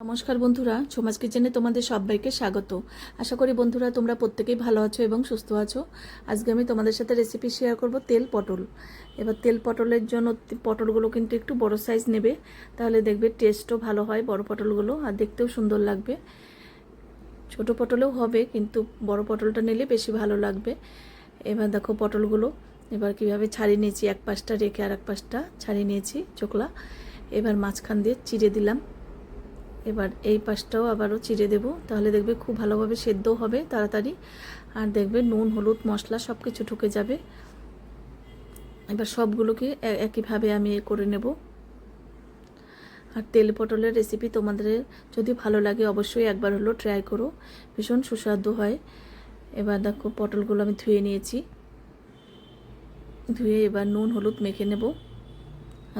নমস্কার বন্ধুরা, সমাজ কিচেনে তোমাদের সবাইকে স্বাগত। আশা করি বন্ধুরা তোমরা প্রত্যেকেই ভালো আছো এবং সুস্থ আছো। আজকে আমি তোমাদের সাথে রেসিপি শেয়ার করব তেল পটল। এবার তেল পটলের জন্য পটলগুলো কিন্তু একটু বড় সাইজ নেবে। তাহলে দেখবে টেস্টও ভালো হয় বড় পটলগুলো আর দেখতেও সুন্দর লাগবে। ছোট পটলেও হবে, কিন্তু বড় পটলটা নিলে বেশি ভালো লাগবে। এবার দেখো পটলগুলো, এবার কীভাবে ছাড়িয়ে নিয়েছি, এক পাশটা রেখে আর এক পাশটা ছাড়িয়ে নিয়েছি চোকলা এবার মাঝখান দিয়ে চিড়ে দিলাম। এবার এই পাশটাও আবারও চিড়ে দেব। তাহলে দেখবে খুব ভালোভাবে সেদ্ধ হবে তাড়াতাড়ি। আর দেখবে নুন, হলুদ, মশলা সব কিছু ঢুকে যাবে। এবার সবগুলোকে একইভাবে আমি করে নেব। আর তেল পটলের রেসিপি তোমাদের যদি ভালো লাগে অবশ্যই একবার হলো ট্রাই করো। ভীষণ সুস্বাদু হয়। এবার দেখো পটলগুলো আমি ধুয়ে নিয়েছি। ধুয়ে এবার নুন, হলুদ মেখে নেব।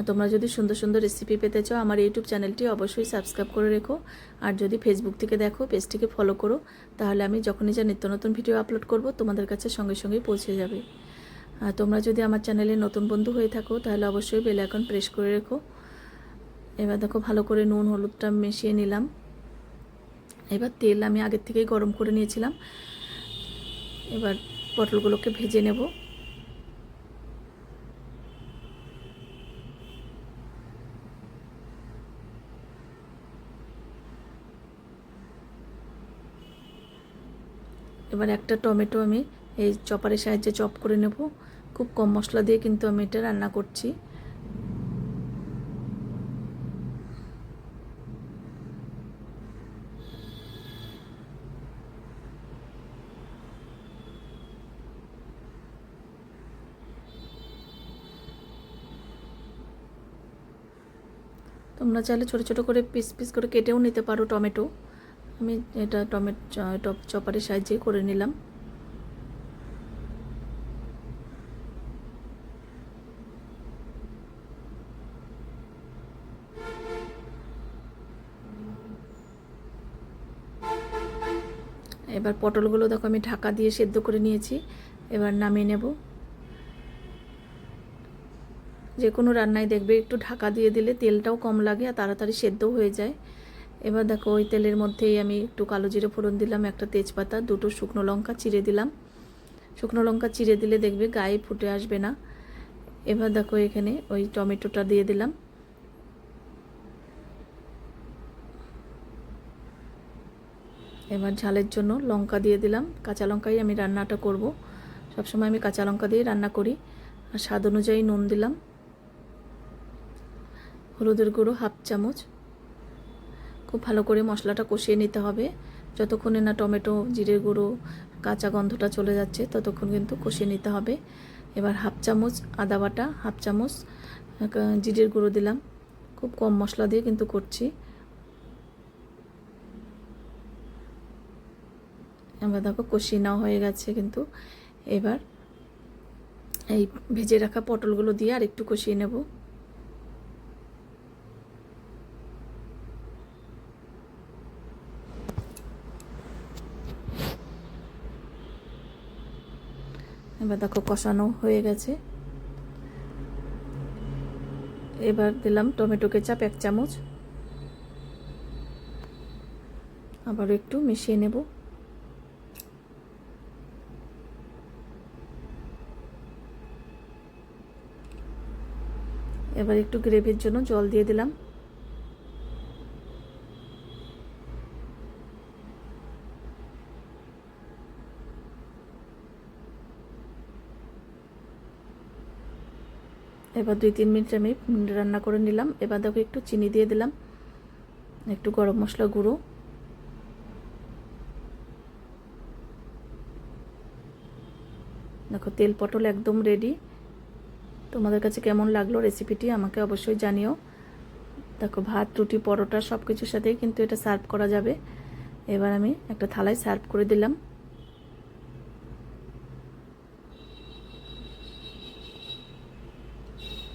তোমরা যদি সুন্দর সুন্দর রেসিপি পেতে চাও, আমার ইউটিউব চ্যানেলটি অবশ্যই সাবস্ক্রাইব করে রেখো। আর যদি ফেসবুক থেকে দেখো পেজটিকে ফলো করো, তাহলে আমি যখনই যা নিত্য নতুন ভিডিও আপলোড করব, তোমাদের কাছে সঙ্গে সঙ্গেই পৌঁছে যাবে। আর তোমরা যদি আমার চ্যানেলে নতুন বন্ধু হয়ে থাকো, তাহলে অবশ্যই বেল আইকন প্রেস করে রেখো। এবার দেখো, ভালো করে নুন, হলুদটা মিশিয়ে নিলাম। এবার তেল আমি আগের থেকেই গরম করে নিয়েছিলাম। এবার পটলগুলোকে ভেজে নেব। এবার একটা টমেটো আমি এই চপারের সাহায্যে চপ করে নেব। খুব কম মশলা দিয়ে কিন্তু আমি এটা রান্না করছি। তোমরা চাইলে ছোটো ছোটো করে পিস পিস করে কেটেও নিতে পারো টমেটো। আমি এটা টমেটো চপারের সাহায্যে করে নিলাম। এবার পটলগুলো দেখো আমি ঢাকা দিয়ে সেদ্ধ করে নিয়েছি, এবার নামিয়ে নেব। যে কোনো রান্নায় দেখবে একটু ঢাকা দিয়ে দিলে তেলটাও কম লাগে আর তাড়াতাড়ি সেদ্ধ হয়ে যায়। এবার দেখো ওই তেলের মধ্যেই আমি একটু কালো জিরে ফোড়ন দিলাম, একটা তেজপাতা, দুটো শুকনো লঙ্কা চিড়ে দিলাম। শুকনো লঙ্কা চিড়ে দিলে দেখবে গায়ে ফুটে আসবে না। এবার দেখো এখানে ওই টমেটোটা দিয়ে দিলাম। এবার ঝালের জন্য লঙ্কা দিয়ে দিলাম। কাঁচা লঙ্কাই আমি রান্নাটা করব। সবসময় আমি কাঁচা লঙ্কা দিয়ে রান্না করি। আর স্বাদ অনুযায়ী নুন দিলাম। হলুদের গুঁড়ো হাফ চামচ। খুব ভালো করে মশলাটা কষিয়ে নিতে হবে। যতক্ষণে না টমেটো, জিরের গুঁড়ো, কাঁচা গন্ধটা চলে যাচ্ছে, ততক্ষণ কিন্তু কষিয়ে নিতে হবে। এবার হাফ চামচ আদা বাটা, হাফ চামচ জিরের গুঁড়ো দিলাম। খুব কম মশলা দিয়ে কিন্তু করছি। এবার দেখো কষিয়ে নেওয়া হয়ে গেছে কিন্তু। এবার এই ভেজে রাখা পটলগুলো দিয়ে আর একটু কষিয়ে নেব। এবার দেখো কষানো হয়ে গেছে। এবার দিলাম টমেটো কেচাপ এক চামচ। আবার একটু মিশিয়ে নেব। এবার একটু গ্রেভির জন্য জল দিয়ে দিলাম। এবার দুই, তিন মিনিট আমি রান্না করে নিলাম। এবার দেখো একটু চিনি দিয়ে দিলাম, একটু গরম মশলা গুঁড়ো। দেখো, তেল পটল একদম রেডি তোমাদের কাছে কেমন লাগল রেসিপিটি আমাকে অবশ্যই জানিও। দেখো, ভাত, রুটি, পরোটা সব কিছুর সাথেই কিন্তু এটা সার্ভ করা যাবে। এবার আমি একটা থালায় সার্ভ করে দিলাম।